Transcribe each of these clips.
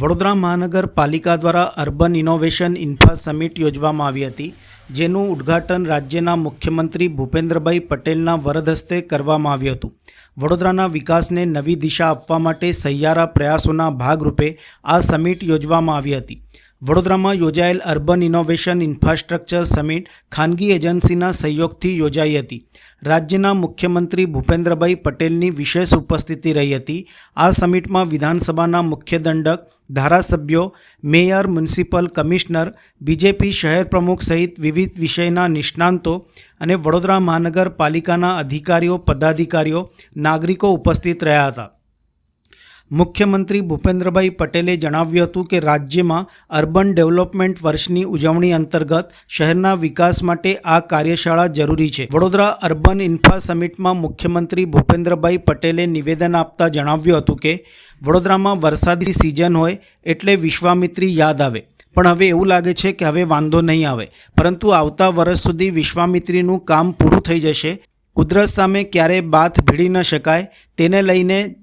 વડોદરા મહાનગરપાલિકા દ્વારા urban innovation infra summit યોજવામાં આવી હતી, જેનું ઉદ્ઘાટન રાજ્યના મુખ્યમંત્રી ભૂપેન્દ્રભાઈ પટેલના વરદ હસ્તે કરવામાં આવ્યું હતું. વડોદરાના વિકાસને નવી દિશા આપવા માટે સહિયારા પ્રયાસોના ભાગરૂપે આ સમિટ યોજવામાં આવી હતી. વડોદરામાં યોજાયેલ અર્બન ઇનોવેશન ઇન્ફ્રાસ્ટ્રક્ચર સમિટ ખાનગી એજન્સીના સહયોગથી યોજાઈ હતી. રાજ્યના મુખ્યમંત્રી ભૂપેન્દ્રભાઈ પટેલની વિશેષ ઉપસ્થિતિ રહી હતી. આ સમિટમાં વિધાનસભાના મુખ્ય દંડક, ધારાસભ્યો, મેયર, મ્યુનિસિપલ કમિશનર, બીજેપી શહેર પ્રમુખ સહિત વિવિધ વિષયના નિષ્ણાંતો અને વડોદરા મહાનગરપાલિકાના અધિકારીઓ, પદાધિકારીઓ, નાગરિકો ઉપસ્થિત રહ્યા હતા. મુખ્યમંત્રી ભૂપેન્દ્રભાઈ પટેલે જણાવ્યું હતું કે રાજ્યમાં અર્બન ડેવલપમેન્ટ વર્ષની ઉજવણી અંતર્ગત શહેરના વિકાસ માટે આ કાર્યશાળા જરૂરી છે. વડોદરા અર્બન ઇન્ફ્રા સમિટમાં મુખ્યમંત્રી ભૂપેન્દ્રભાઈ પટેલે નિવેદન આપતા જણાવ્યું હતું કે, વડોદરામાં વરસાદી સિઝન હોય એટલે વિશ્વામિત્રી યાદ આવે. પણ હવે એવું લાગે છે કે હવે વાંધો નહીં આવે. પરંતુ આવતા વર્ષ સુધી વિશ્વામિત્રીનું કામ પૂરું થઈ જશે. કુદરત સામે ક્યારેય બાથ ભીડી ન શકાય. તેને લઈને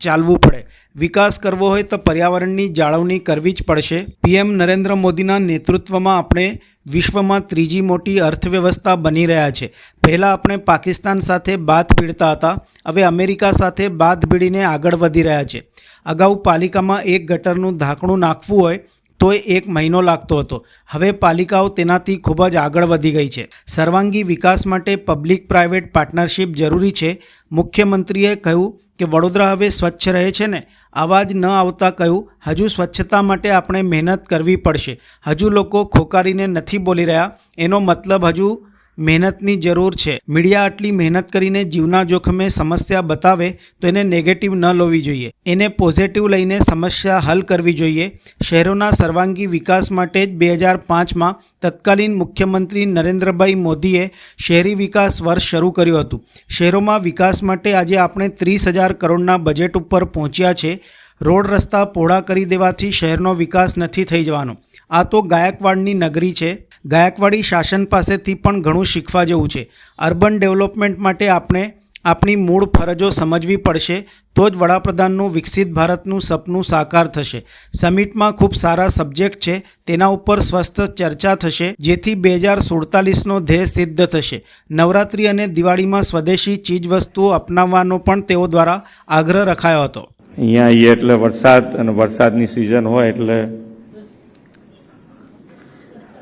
ચાલવું પડે. વિકાસ કરવો હોય તો પર્યાવરણની જાળવણી કરવી જ પડશે. પીએમ નરેન્દ્ર મોદીના નેતૃત્વમાં આપણે વિશ્વમાં ત્રીજી મોટી અર્થવ્યવસ્થા બની રહ્યા છે. પહેલાં આપણે પાકિસ્તાન સાથે બાથ ભીડતા હતા. હવે અમેરિકા સાથે બાદ ભીડીને આગળ વધી રહ્યા છે. અગાઉ પાલિકામાં એક ગટરનું ઢાંકણું નાખવું હોય તોય એક મહિનો લાગતો હતો. હવે પાલિકાઓ તેનાથી ખૂબ જ આગળ વધી ગઈ છે. સર્વાંગી વિકાસ માટે પબ્લિક પ્રાઇવેટ પાર્ટનરશિપ જરૂરી છે. મુખ્યમંત્રીએ કહ્યું કે વડોદરા હવે સ્વચ્છ રહે છે ને? આવાજ ન આવતા કહ્યું, હજુ સ્વચ્છતા માટે આપણે મહેનત કરવી પડશે. હજુ લોકો ખોકારીને નથી બોલી રહ્યા. એનો મતલબ હજુ મહેનતની જરૂર છે. મીડિયા આટલી મહેનત કરીને જીવના જોખમે સમસ્યા બતાવે તો એને નેગેટિવ ન લેવી જોઈએ. એને પોઝિટિવ લઈને સમસ્યા હલ કરવી જોઈએ. શહેરોના સર્વાંગી વિકાસ માટે જ બે હજાર પાંચમાં તત્કાલીન મુખ્યમંત્રી નરેન્દ્રભાઈ મોદીએ શહેરી વિકાસ વર્ષ શરૂ કર્યું હતું. શહેરોમાં વિકાસ માટે આજે આપણે ત્રીસ હજાર કરોડના બજેટ ઉપર પહોંચ્યા છે. રોડ રસ્તા પહોળા કરી દેવાથી શહેરનો વિકાસ નથી થઈ જવાનો. આ તો ગાયકવાડની નગરી છે. ગાયકવાડી શાસન પાસેથી પણ ઘણું શીખવા જેવું છે. અર્બન ડેવલપમેન્ટ માટે આપણે આપણી મૂળ ફરજો સમજવી પડશે, તો જ વડાપ્રધાનનું વિકસિત ભારતનું સપનું સાકાર થશે. સમિટમાં ખૂબ સારા સબ્જેક્ટ છે, તેના ઉપર સ્વસ્થ ચર્ચા થશે, જેથી બે હજાર સુડતાલીસનો ધ્યેય સિદ્ધ થશે. નવરાત્રિ અને દિવાળીમાં સ્વદેશી ચીજવસ્તુઓ અપનાવવાનો પણ તેઓ દ્વારા આગ્રહ રખાયો હતો. અહીંયા એટલે વરસાદ, અને વરસાદની સિઝન હોય એટલે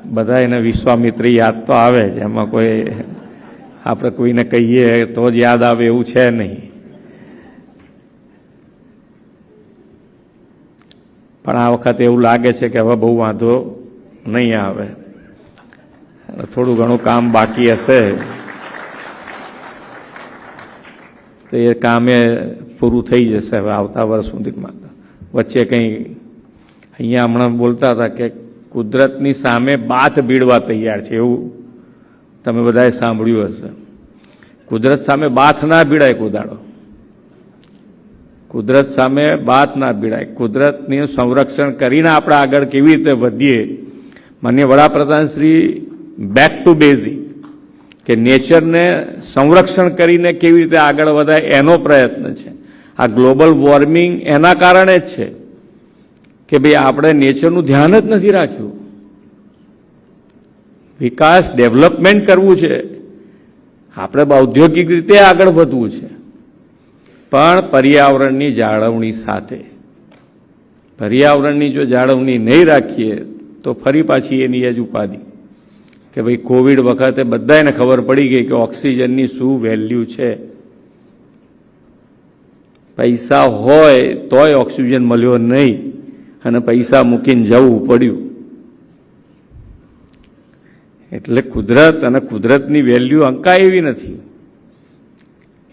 બધા એને વિશ્વામિત્રી યાદ તો આવે જ એમાં કોઈ આપણે કોઈને કહીએ તો જ યાદ આવે એવું છે નહીં. પણ આ વખતે એવું લાગે છે કે હવે બહુ વાંધો નહીં આવે. થોડું ઘણું કામ બાકી હશે. તો એ કામે પૂરું થઈ જશે હવે આવતા વર્ષ સુધીમાં વચ્ચે કંઈ અહીંયા હમણાં બોલતા હતા કે કુદરતની સામે બાથ ભીડવા તૈયાર છે એવું તમે બધાએ સાંભળ્યું હશે. કુદરત સામે બાથ ના ભીડાય કુદાડો કુદરત સામે બાથ ના ભીડાય. કુદરતનું સંરક્ષણ કરીને આપણે આગળ કેવી રીતે વધીએ. માન્ય વડાપ્રધાન શ્રી બેક ટુ બેઝિક કે નેચરને સંરક્ષણ કરીને કેવી રીતે આગળ વધાય એનો પ્રયત્ન છે. આ ગ્લોબલ વોર્મિંગ એના કારણે જ છે. કે ભાઈ આપણે નેચરનું ધ્યાન જ નથી રાખ્યું. વિકાસ ડેવલપમેન્ટ કરવું છે. આપણે ઔદ્યોગિક રીતે આગળ વધવું છે. પણ પર્યાવરણની જાળવણી સાથે. પર્યાવરણની જો જાળવણી નહીં રાખીએ, તો ફરી પાછી એની જ ઉપાધિ. કે ભાઈ કોવિડ વખતે બધાને ખબર પડી ગઈ કે ઓક્સિજનની શું વેલ્યુ છે. પૈસા હોય તોય ઓક્સિજન મળ્યો નહીં. અને પૈસા મૂકીને જવું પડ્યું. એટલે કુદરત અને કુદરતની વેલ્યુ અંકા એવી નથી.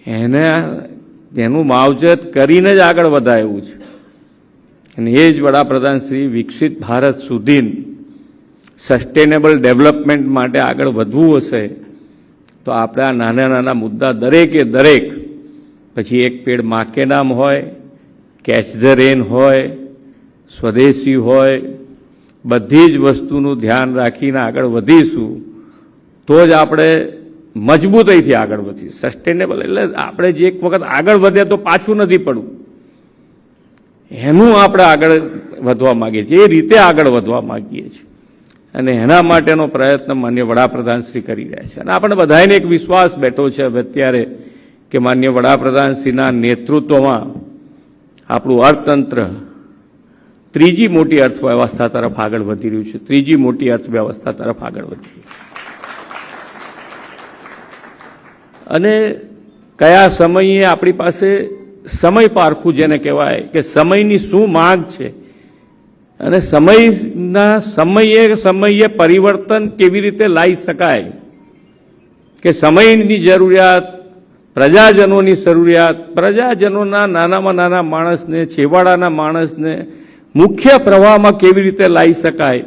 એને એનું માવજત કરીને જ આગળ વધાયું છે. અને એ જ વડાપ્રધાન શ્રી વિકસિત ભારત સુધી સસ્ટેનેબલ ડેવલપમેન્ટ માટે આગળ વધવું હશે, તો આપણે આ નાના નાના મુદ્દા દરેકે દરેક. પછી એક પેડ માકે નામ હોય કેચ ધ રેન હોય સ્વદેશી હોય, બધી જ વસ્તુનું ધ્યાન રાખીને આગળ વધીશું, તો જ આપણે મજબૂતાઈથી આગળ વધી સસ્ટેનેબલ એટલે આપણે જે એક વખત આગળ વધ્યા તો પાછું નથી પડવું. એનું આપણે આગળ વધવા માગીએ છીએ, એ રીતે આગળ વધવા માગીએ છીએ. અને એના માટેનો પ્રયત્ન માન્ય વડાપ્રધાન શ્રી કરી રહ્યા છે. અને આપણે બધાને એક વિશ્વાસ બેઠો છે હવે અત્યારે કે માન્ય વડાપ્રધાનશ્રીના નેતૃત્વમાં આપણું અર્થતંત્ર ત્રીજી મોટી અર્થવ્યવસ્થા તરફ આગળ વધી રહ્યું છે. ત્રીજી મોટી અર્થવ્યવસ્થા તરફ આગળ વધી રહ્યું અને કયા સમયે આપણી પાસે સમય પારખું જેને કહેવાય કે સમયની શું માંગ છે અને સમયના સમયે સમયે પરિવર્તન કેવી રીતે લાવી શકાય? કે સમયની જરૂરિયાત, પ્રજાજનોની જરૂરિયાત, પ્રજાજનોના નાનામાં નાના માણસને, છેવાડાના માણસને મુખ્ય પ્રવાહમાં કેવી રીતે લાવી શકાય,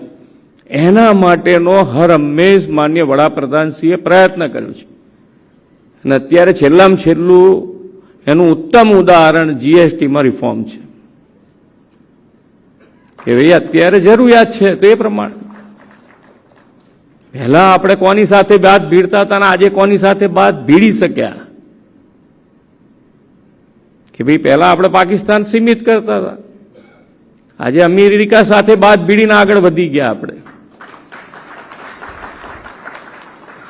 એના માટેનો હર હંમેશ માન્ય વડાપ્રધાનશ્રીએ પ્રયત્ન કર્યો છે. અને અત્યારે છેલ્લામાં છેલ્લું એનું ઉત્તમ ઉદાહરણ જીએસટીમાં રિફોર્મ છે. ભાઈ અત્યારે જરૂરિયાત છે તે પ્રમાણે. પહેલા આપણે કોની સાથે બાદ ભીડતા હતા અને આજે કોની સાથે બાદ ભીડી શક્યા? કે ભાઈ પહેલા આપણે પાકિસ્તાન સીમિત કરતા હતા. આજે અમેરિકા સાથે બાદ ભીડીને આગળ વધી ગયા આપણે.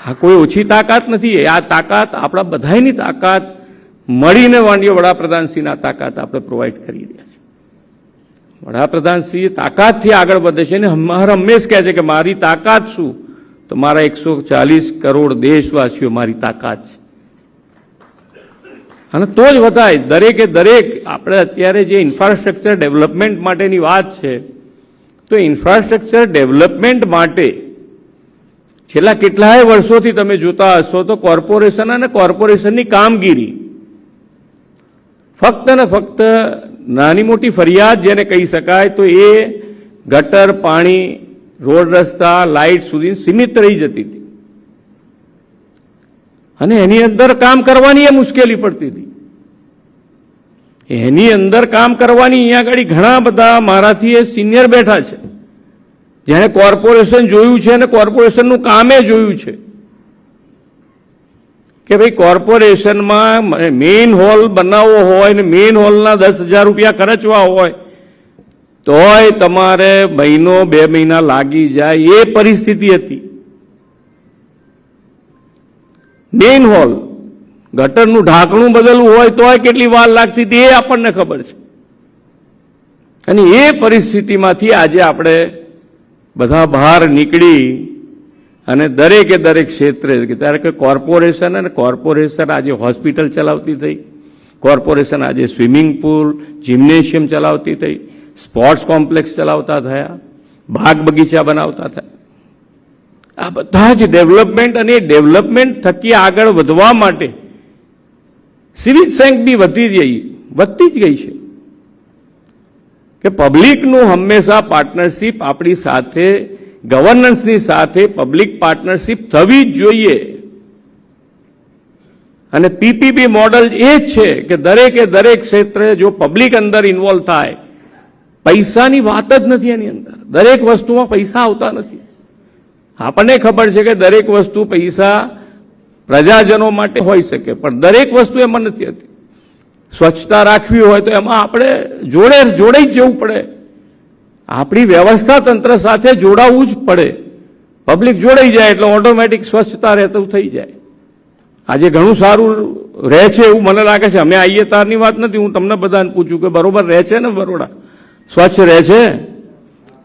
આ કોઈ ઓછી તાકાત નથી. આ તાકાત, આપણા બધાની તાકાત, મળીને વાંડીઓ વડાપ્રધાનશ્રીના તાકાત આપણે પ્રોવાઈડ કરી રહ્યા છે વડાપ્રધાનશ્રી તાકાતથી આગળ વધે છે અને હર હંમેશ કહે છે કે મારી તાકાત શું? તો મારા એકસો ચાલીસ કરોડ દેશવાસીઓ મારી તાકાત છે. અને તો જ વધાય દરેકે દરેક આપણે અત્યારે જે ઇન્ફ્રાસ્ટ્રક્ચર ડેવલપમેન્ટ માટેની વાત છે, તો ઇન્ફ્રાસ્ટ્રક્ચર ડેવલપમેન્ટ માટે છેલ્લા કેટલાય વર્ષોથી તમે જોતા હશો તો કોર્પોરેશન અને કોર્પોરેશનની કામગીરી ફક્ત ને ફક્ત નાની મોટી ફરિયાદ જેને કહી શકાય તો એ ગટર, પાણી, રોડ રસ્તા, લાઇટ સુધી સીમિત રહી જતી હતી. અને એની અંદર કામ કરવાની એ મુશ્કેલી પડતી હતી. એની અંદર કામ કરવાની અહીંયા આગળ ઘણા બધા મારાથી એ સિનિયર બેઠા છે. જેણે કોર્પોરેશન જોયું છે અને કોર્પોરેશનનું કામે જોયું છે. કે ભાઈ કોર્પોરેશનમાં મેઇન હોલ બનાવવો હોય ને મેઇન હોલના દસ હજાર રૂપિયા ખર્ચવા હોય, તોય તમારે મહિનો બે મહિના લાગી જાય એ પરિસ્થિતિ હતી. Manhole. ગટરનું ઢાંકણું બદલવું હોય તોય કેટલી વાર લાગતી હતી એ આપણને ખબર છે. અને એ પરિસ્થિતિમાંથી આજે આપણે બધા બહાર નીકળી અને દરેકે દરેક ક્ષેત્રે ત્યારે કે કોર્પોરેશન અને કોર્પોરેશન આજે હોસ્પિટલ ચલાવતી થઈ. કોર્પોરેશન આજે સ્વિમિંગ પુલ, જિમ્નેશિયમ ચલાવતી થઈ. સ્પોર્ટ્સ કોમ્પ્લેક્સ ચલાવતા થયા. બાગ બગીચા બનાવતા થયા. આ બધા જ ડેવલપમેન્ટ અને ડેવલપમેન્ટ થકી આગળ વધવા માટે સિવિલ સેન્ક બી વધી જઈ વધતી જ ગઈ છે. કે પબ્લિકનું હંમેશા પાર્ટનરશિપ આપણી સાથે ગવર્નન્સની સાથે પબ્લિક પાર્ટનરશિપ થવી જ જોઈએ. અને પીપીપી મોડલ એ છે કે દરેકે દરેક ક્ષેત્રે જો પબ્લિક અંદર ઇન્વોલ્વ થાય, પૈસાની વાત જ નથી એની અંદર. દરેક વસ્તુમાં પૈસા આવતા નથી. આપણને ખબર છે કે દરેક વસ્તુ પૈસા પ્રજાજનો માટે હોઈ શકે, પણ દરેક વસ્તુ એમાં નથી હતી. સ્વચ્છતા રાખવી હોય તો એમાં આપણે જોડે જોડે જ જવું પડે. આપણી વ્યવસ્થા તંત્ર સાથે જોડાવવું જ પડે. પબ્લિક જોડાઈ જાય એટલે ઓટોમેટિક સ્વચ્છતા રહેતું થઈ જાય. આજે ઘણું સારું રહે છે એવું મને લાગે છે. અમે આવીએ તારની વાત નથી, હું તમને બધાને પૂછું કે બરોબર રહે છે ને બરોડા? સ્વચ્છ રહે છે?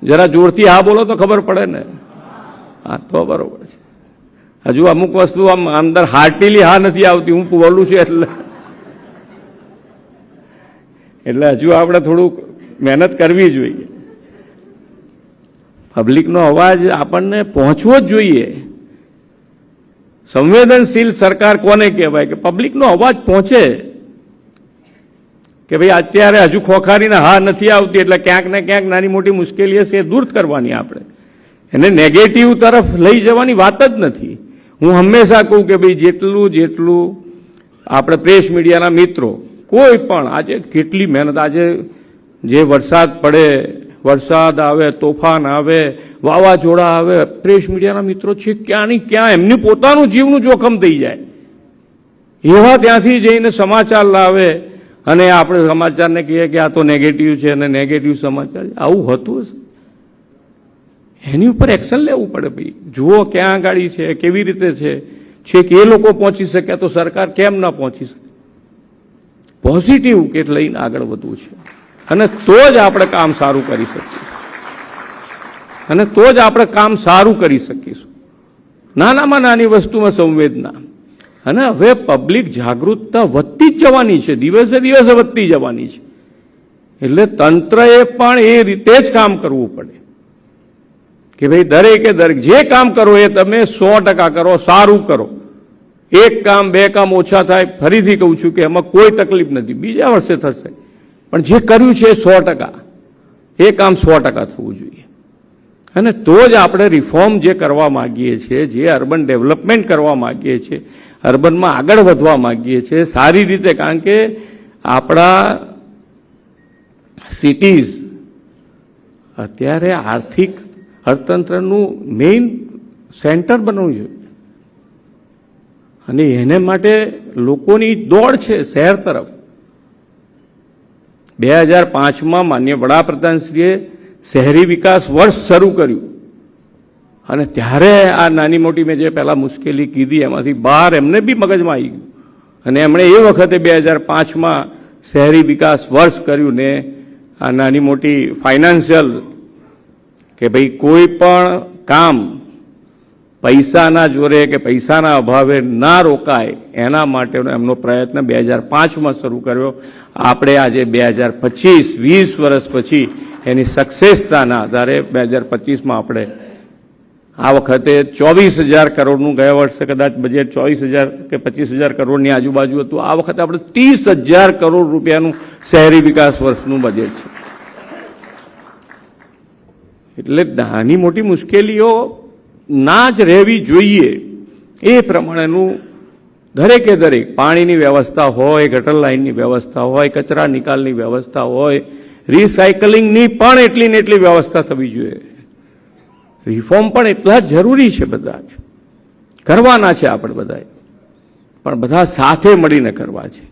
જરા જોરથી હા બોલો તો ખબર પડે ને. હા, તો બરોબર છે. હજુ અમુક વસ્તુ આમ અંદર હાર્ટીલી હા નથી આવતી, હું બોલું છું એટલે. એટલે હજુ આપણે થોડુંક મહેનત કરવી જોઈએ. પબ્લિકનો અવાજ આપણને પહોંચવો જ જોઈએ. સંવેદનશીલ સરકાર કોને કહેવાય? કે પબ્લિકનો અવાજ પહોંચે. કે ભાઈ, અત્યારે હજુ ખોખારીને હા નથી આવતી, એટલે ક્યાંક ને ક્યાંક નાની મોટી મુશ્કેલી હશે એ દૂર કરવાની આપણે. એને નેગેટિવ તરફ લઈ જવાની વાત જ નથી. હું હંમેશા કહું કે ભાઈ જેટલું જેટલું આપણે પ્રેસ મીડિયાના મિત્રો, કોઈ પણ આજે કેટલી મહેનત, આજે જે વરસાદ પડે, વરસાદ આવે, તોફાન આવે, વાવાઝોડા આવે, પ્રેસ મીડિયાના મિત્રો છે ક્યાંની ક્યાં, એમની પોતાનું જીવનું જોખમ થઈ જાય. એવા ત્યાંથી જઈને સમાચાર લાવે અને આપણે સમાચારને કહીએ કે આ તો નેગેટિવ છે અને નેગેટિવ સમાચાર આવું હતું હશે? એની ઉપર એક્શન લેવું પડે ભાઈ. જુઓ ક્યાં ગાડી છે, કેવી રીતે છે. છેક એ લોકો પહોંચી શકે, તો સરકાર કેમ ના પહોંચી શકે? પોઝિટિવ કે લઈને આગળ વધવું છે. અને તો જ આપણે કામ સારું કરી શકીએ. અને તો જ આપણે કામ સારું કરી શકીશું. નાનામાં નાની વસ્તુમાં સંવેદના. અને હવે પબ્લિક જાગૃતતા વધતી જ જવાની છે. દિવસે દિવસે વધતી જવાની છે. એટલે તંત્રએ પણ એ રીતે જ કામ કરવું પડે. કે ભાઈ દરેકે દરેક જે કામ કરો એ તમે સો ટકા કરો, સારું કરો. એક કામ, બે કામ ઓછા થાય, ફરીથી કહું છું કે એમાં કોઈ તકલીફ નથી. બીજા વર્ષે થશે. પણ જે કર્યું છે એ સો ટકા. એ કામ સો ટકા થવું જોઈએ. અને તો જ આપણે રિફોર્મ જે કરવા માગીએ છીએ, જે અર્બન ડેવલપમેન્ટ કરવા માગીએ છીએ, અર્બનમાં આગળ વધવા માગીએ છીએ, સારી રીતે કારણ કે આપણા સિટીઝ અત્યારે આર્થિક અર્થતંત્રનું મેઇન સેન્ટર બનવું જોઈએ. અને એને માટે લોકોની દોડ છે શહેર તરફ. બે હજાર પાંચમાં માન્ય વડાપ્રધાનશ્રીએ શહેરી વિકાસ વર્ષ શરૂ કર્યું. અને ત્યારે આ નાની મોટી મેં જે પહેલાં મુશ્કેલી કીધી એમાંથી બહાર એમને બી મગજમાં આવી ગયું. અને એમણે એ વખતે બે હજાર પાંચમાં શહેરી વિકાસ વર્ષ કર્યું ને આ નાની મોટી ફાઇનાન્શિયલ કે ભાઈ કોઈ પણ કામ પૈસાના જોરે કે પૈસાના અભાવે ના રોકાય, એના માટેનો એમનો પ્રયત્ન બે હજાર પાંચમાં શરૂ કર્યો. આપણે આજે બે હજાર પચીસ, વીસ વર્ષ પછી એની સક્સેસતાના આધારે બે હજાર પચીસમાં આપણે આ વખતે ચોવીસ હજાર કરોડનું ગયા વર્ષે કદાચ બજેટ ચોવીસ હજાર કે પચીસ હજાર કરોડની આજુબાજુ હતું. આ વખતે આપણે ત્રીસ હજાર કરોડ રૂપિયાનું શહેરી વિકાસ વર્ષનું બજેટ છે. એટલે નાની મોટી મુશ્કેલીઓ ના જ રહેવી જોઈએ. એ પ્રમાણેનું દરેકે દરેક પાણીની વ્યવસ્થા હોય, ગટર લાઇનની વ્યવસ્થા હોય, કચરા નિકાલની વ્યવસ્થા હોય, રિસાયકલિંગની પણ એટલી ને એટલી વ્યવસ્થા થવી જોઈએ. રિફોર્મ પણ એટલા જ જરૂરી છે બધા જ. કરવાના છે આપણે બધાએ. પણ બધા સાથે મળીને કરવા છે.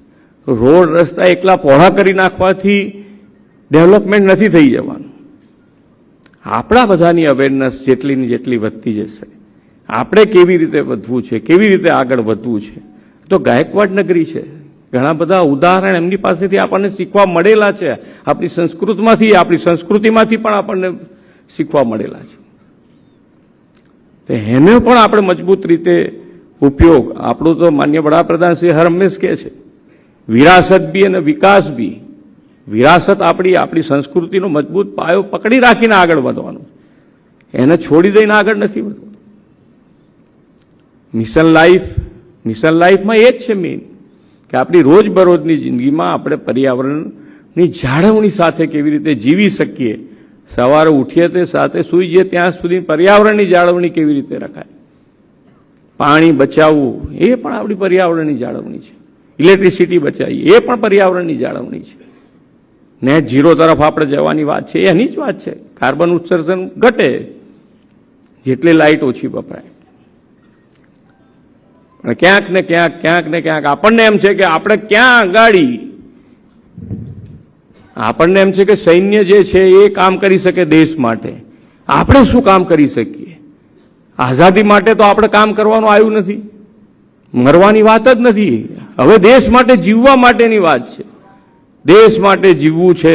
રોડ રસ્તા એકલા પહોળા કરી નાખવાથી ડેવલપમેન્ટ નથી થઈ જવાનું. આપણા બધાની અવેરનેસ જેટલી ને જેટલી વધતી જશે. આપણે કેવી રીતે વધવું છે? કેવી રીતે આગળ વધવું છે? તો ગાયકવાડ નગરી છે. ઘણા બધા ઉદાહરણ એમની પાસેથી આપણને શીખવા મળેલા છે. આપણી સંસ્કૃતમાંથી, આપણી સંસ્કૃતિમાંથી પણ આપણને શીખવા મળેલા છે. તો એને પણ આપણે મજબૂત રીતે ઉપયોગ, આપણું તો માન્ય વડાપ્રધાન શ્રી હર હંમેશ કહે છે, વિરાસત બી અને વિકાસ બી. વિરાસત આપણી આપણી સંસ્કૃતિનો મજબૂત પાયો પકડી રાખીને આગળ વધવાનું. એને છોડી દઈને આગળ નથી વધવાનું. મિશન લાઈફ, મિશન લાઈફમાં એ જ છે મેઇન કે આપણી રોજબરોજની જિંદગીમાં આપણે પર્યાવરણની જાળવણી સાથે કેવી રીતે જીવી શકીએ. સવારે ઉઠીએ તે સાથે સૂઈ જઈએ ત્યાં સુધી પર્યાવરણની જાળવણી કેવી રીતે રખાય. પાણી બચાવવું, એ પણ આપણી પર્યાવરણની જાળવણી છે. ઇલેક્ટ્રિસિટી બચાવી એ પણ પર્યાવરણની જાળવણી છે. નેટ ઝીરો તરફ આપણે જવાની વાત છે, એની જ વાત છે. કાર્બન ઉત્સર્જન ઘટે, જેટલી લાઇટ ઓછી વપરાય. પણ ક્યાંક ને ક્યાંક ક્યાંક ને ક્યાંક આપણને એમ છે કે આપણે ક્યાં ગાડી? આપણને એમ છે કે સૈન્ય જે છે એ કામ કરી શકે દેશ માટે. આપણે શું કામ કરી શકીએ? આઝાદી માટે તો આપણે કામ કરવાનું આવ્યું નથી. મરવાની વાત જ નથી. હવે દેશ માટે જીવવા માટેની વાત છે. દેશ માટે જીવવું છે,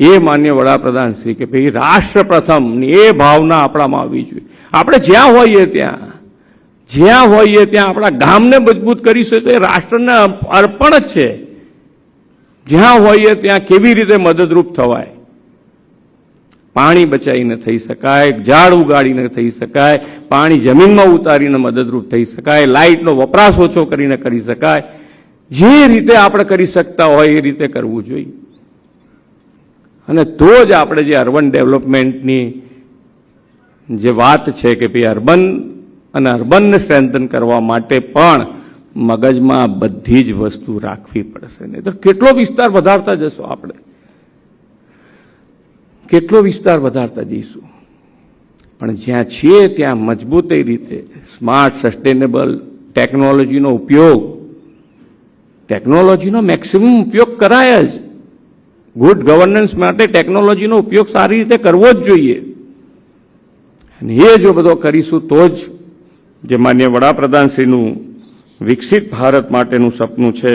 એ માન્ય વડાપ્રધાન શ્રી કે ભાઈ, રાષ્ટ્ર પ્રથમની એ ભાવના આપણામાં આવવી જોઈએ. આપણે જ્યાં હોઈએ ત્યાં, જ્યાં હોઈએ ત્યાં આપણા ગામને મજબૂત કરીશું તો એ રાષ્ટ્રને અર્પણ જ છે. જ્યાં હોઈએ ત્યાં કેવી રીતે મદદરૂપ થવાય? પાણી બચાવીને થઈ શકાય, ઝાડ ઉગાડીને થઈ શકાય, પાણી જમીનમાં ઉતારીને મદદરૂપ થઈ શકાય, લાઇટનો વપરાશ ઓછો કરીને કરી શકાય જે રીતે આપણે કરી શકતા હોય એ રીતે કરવું જોઈએ. અને તો જ આપણે જે અર્બન ડેવલપમેન્ટની જે વાત છે કે ભાઈ અર્બન અને અર્બનને સ્ટ્રેન્થન કરવા માટે પણ મગજમાં બધી જ વસ્તુ રાખવી પડશે. નહીં તો કેટલો વિસ્તાર વધારતા જશો આપણે? કેટલો વિસ્તાર વધારતા જઈશું? પણ જ્યાં છીએ ત્યાં મજબૂત રીતે સ્માર્ટ, સસ્ટેનેબલ ટેકનોલોજીનો ઉપયોગ ટેકનોલોજીનો મેક્સિમમ ઉપયોગ કરાય જ. ગુડ ગવર્નન્સ માટે ટેકનોલોજીનો ઉપયોગ સારી રીતે કરવો જ જોઈએ. અને એ જો બધો કરીશું તો જ જે માન્ય વડાપ્રધાનશ્રીનું વિકસિત ભારત માટેનું સપનું છે,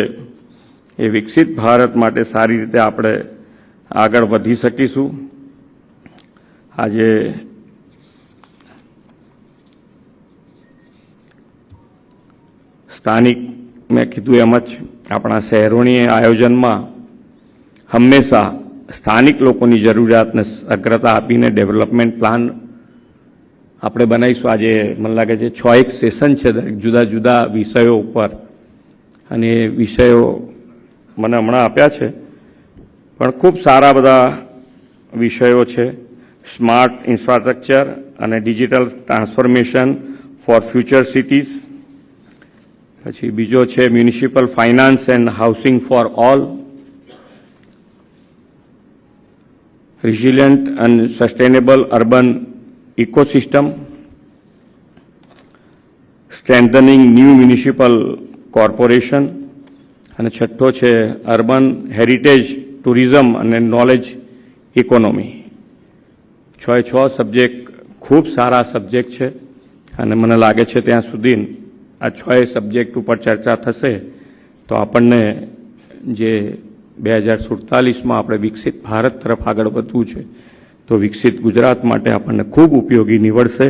એ વિકસિત ભારત માટે સારી રીતે આપણે આગળ વધી શકીશું. આજે સ્થાનિક મેં કીધું એમ જ આપણા શહેરોની આયોજનમાં હંમેશા સ્થાનિક લોકોની જરૂરિયાતને અગ્રતા આપીને ડેવલપમેન્ટ પ્લાન આપણે બનાવીશું. આજે મને લાગે છે છ એક સેશન છે દરેક જુદા જુદા વિષયો ઉપર. અને વિષયો મને હમણાં આપ્યા છે. પણ ખૂબ સારા બધા વિષયો છે. સ્માર્ટ ઇન્ફ્રાસ્ટ્રક્ચર અને digital transformation for future cities. પછી બીજો છે municipal finance and housing for all resilient અને sustainable urban ecosystem strengthening new municipal corporation અને છઠ્ઠો છે અર્બન હેરિટેજ ટુરિઝમ અને નોલેજ ઇકોનોમી છ છ સબ્જેક્ટ ખૂબ સારા સબ્જેક્ટ છે. અને મને લાગે છે ત્યાં સુધી આ છ સબ્જેક્ટ ઉપર ચર્ચા થશે, તો આપણને જે બે હજાર સુડતાલીસમાં આપણે વિકસિત ભારત તરફ આગળ વધવું છે, તો વિકસિત ગુજરાત માટે આપણને ખૂબ ઉપયોગી નીવડશે.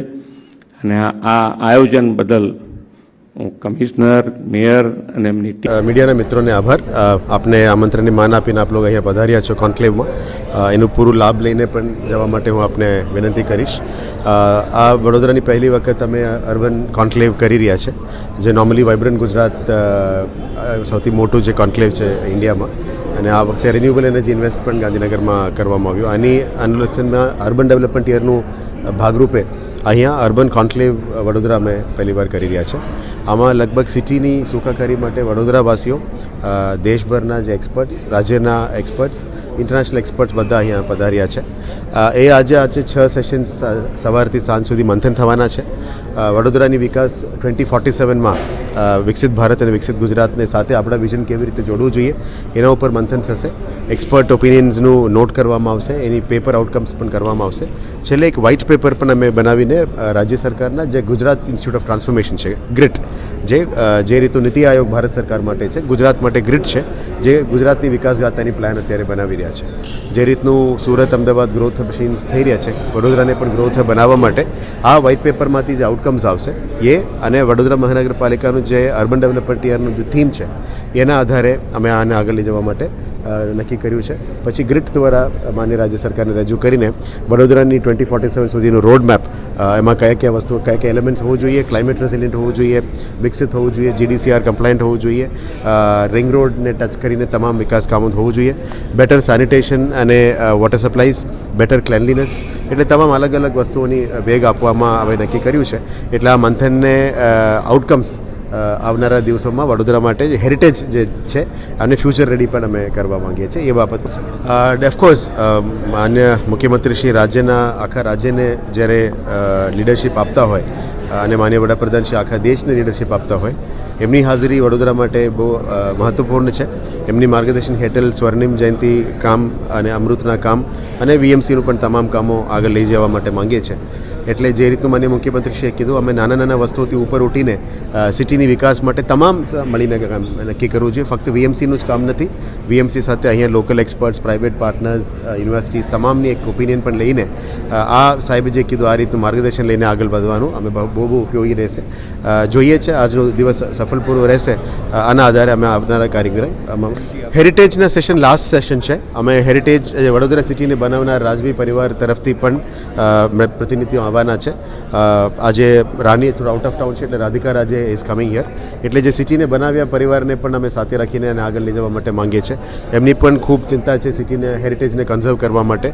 અને આ આયોજન બદલ હું કમિશનર, મેયર અને એમની મીડિયાના મિત્રોને આભાર. આપને આમંત્રણને માન આપીને આપ લોકો અહીંયા પધાર્યા છો કોન્ક્લેવમાં. એનું પૂરું લાભ લઈને પણ જવા માટે હું આપને વિનંતી કરીશ. આ વડોદરાની પહેલી વખત અમે અર્બન કોન્ક્લેવ કરી રહ્યા છે, જે નોર્મલી વાઇબ્રન્ટ ગુજરાત સૌથી મોટું જે કોન્ક્લેવ છે ઇન્ડિયામાં. અને આ વખતે રિન્યુએબલ એનર્જી ઇન્વેસ્ટ પણ ગાંધીનગરમાં કરવામાં આવ્યું. આની અનુલક્ષણમાં અર્બન ડેવલપમેન્ટ યરનું ભાગરૂપે અહીંયા અર્બન કોન્ક્લેવ વડોદરા અમે પહેલી વાર કરી રહ્યા છે. આમાં લગભગ સિટીની સુખાકારી માટે વડોદરાવાસીઓ દેશભરના જે એક્સપર્ટ્સ રાજ્યના એક્સપર્ટ્સ ઇન્ટરનેશનલ એક્સપર્ટ્સ બધા અહીંયા પધાર્યા છે. એ આજે આજે છ સેશન્સ સવારથી સાંજ સુધી મંથન થવાના છે. વડોદરાની વિકાસ ટ્વેન્ટી ફોર્ટી સેવનમાં વિકસિત ભારત અને વિકસિત ગુજરાતને સાથે આપણા વિઝન કેવી રીતે જોડવું જોઈએ, એના ઉપર મંથન થશે. એક્સપર્ટ ઓપિનિયન્સનું નોટ કરવામાં આવશે, એની પેપર આઉટકમ્સ પણ કરવામાં આવશે. છેલ્લે એક વ્હાઇટ પેપર પણ અમે બનાવીને રાજ્ય સરકારના જે ગુજરાત ઇન્સ્ટિટ્યૂટ ઓફ ટ્રાન્સફોર્મેશન છે, ગ્રિટ, જે જે રીતનું નીતિ આયોગ ભારત સરકાર માટે છે, ગુજરાત માટે ગ્રિટ છે, જે ગુજરાતની વિકાસ ગાથાની પ્લાન અત્યારે બનાવી રહ્યા છે. જે રીતનું સુરત, અમદાવાદ ગ્રોથ મશીન્સ થઈ રહ્યા છે, વડોદરાને પણ ગ્રોથ બનાવવા માટે, આ વ્હાઇટ પેપરમાંથી જે આઉટકમ્સ આવશે, એ અને વડોદરા મહાનગરપાલિકાનું જે અર્બન ડેવલપમેન્ટ યરનું જે થીમ છે, એના આધારે અમે આને આગળ લઈ જવા માટે નક્કી કર્યું છે. પછી ગ્રિટ દ્વારા માન્ય રાજ્ય સરકારને રજૂ કરીને વડોદરાની ટ્વેન્ટી ફોર્ટી સેવન સુધીનું રોડ મેપ એમાં કયા કયા વસ્તુઓ, કયા કયા એલિમેન્ટ્સ હોવું જોઈએ ક્લાઇમેટ રેસિલિન્ટ હોવું જોઈએ, વિકસિત હોવું જોઈએ જીડીસીઆર કમ્પ્લાયન્ટ હોવું જોઈએ રિંગ રોડને ટચ કરીને તમામ વિકાસ કામો હોવું જોઈએ બેટર સેનિટેશન અને વોટર સપ્લાયઝ બેટર ક્લેનલીનેસ એટલે તમામ અલગ અલગ વસ્તુઓની વેગ આપવામાં હવે નક્કી કર્યું છે. એટલે આ મંથનને આઉટકમ્સ આવનારા દિવસોમાં વડોદરા માટે જે હેરિટેજ જે છે અને ફ્યુચર રેડી પણ અમે કરવા માંગીએ છીએ, એ બાબત ડેફકોર્સ માન્ય મુખ્યમંત્રી શ્રી રાજ્યના આખા રાજ્યને જ્યારે લીડરશિપ આપતા હોય, અને માન્ય વડાપ્રધાન શ્રી આખા દેશને લીડરશીપ આપતા હોય, એમની હાજરી વડોદરા માટે બહુ મહત્વપૂર્ણ છે. એમની માર્ગદર્શન હેઠળ સ્વર્ણિમ જયંતિ કામ અને અમૃતના કામ અને વીએમસીનું પણ તમામ કામો આગળ લઈ જવા માટે માંગીએ છીએ. એટલે જે રીતનું માન્ય મુખ્યમંત્રીશ્રીએ કીધું, અમે નાના નાના વસ્તુઓથી ઉપર ઉઠીને સિટીની વિકાસ માટે તમામ મળીને નક્કી કરવું જોઈએ. ફક્ત વીએમસીનું જ કામ નથી. વીએમસી સાથે અહીંયા local experts private partners universities તમામની એક ઓપિનિયન પણ લઈને આ સાહેબે જે કીધું, આ રીતનું માર્ગદર્શન લઈને આગળ વધવાનું, અમે બહુ બહુ ઉપયોગી રહેશે. જોઈએ છે, આજનો દિવસ સફળપૂર્વ રહેશે આના આધારે અમે આવનારા કાર્યક્રમ હેરિટેજના સેશન લાસ્ટ સેશન છે. અમે હેરિટેજ વડોદરા સિટીને બનાવનાર રાજવી પરિવાર તરફથી પણ પ્રતિનિધિઓ આવવાના છે. આજે રાની થોડું આઉટ ઓફ ટાઉન છે એટલે Radhika Raje is coming here એટલે જે સિટીને બનાવ્યા પરિવારને પણ અમે સાથે રાખીને એને આગળ લઈ જવા માટે માંગીએ છીએ. એમની પણ ખૂબ ચિંતા છે સિટીને હેરિટેજને કન્ઝર્વ કરવા માટે.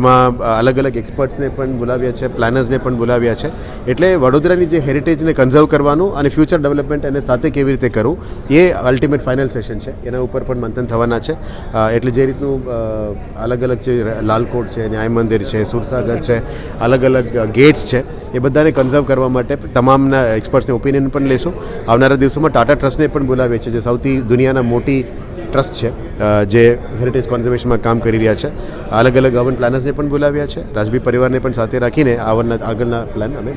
એમાં અલગ અલગ એક્સપર્ટ્સને પણ બોલાવ્યા છે પ્લાનર્સને પણ બોલાવ્યા છે. એટલે વડોદરાની જે હેરિટેજને કન્ઝર્વ કરવાનું અને ફ્યુચર ડેવલપમેન્ટ એને સાથે કેવી રીતે કરવું, એ અલ્ટિમેટ ફાઇનલ સેશન છે. એના ઉપર પણ મંથન થવાના છે. એટલે જે રીતનું અલગ અલગ જે લાલકોટ છે, ન્યાય મંદિર છે, સુરસાગર છે અલગ અલગ ગેટ ગેટ્સ છે, એ બધાને કન્ઝર્વ કરવા માટે તમામના એક્સપર્ટ્સને ઓપિનિયન પણ લેશું. આવનારા દિવસોમાં ટાટા ટ્રસ્ટને પણ બોલાવીએ છીએ, જે સૌથી દુનિયાના મોટી ટ્રસ્ટ છે જે હેરિટેજ કોન્ઝર્વેશનમાં કામ કરી રહ્યા છે. અલગ અલગ ગવર્મેન્ટ પ્લાનર્સને પણ બોલાવ્યા છે રાજબી પરિવારને પણ સાથે રાખીને આવરના આગળના પ્લાન અમે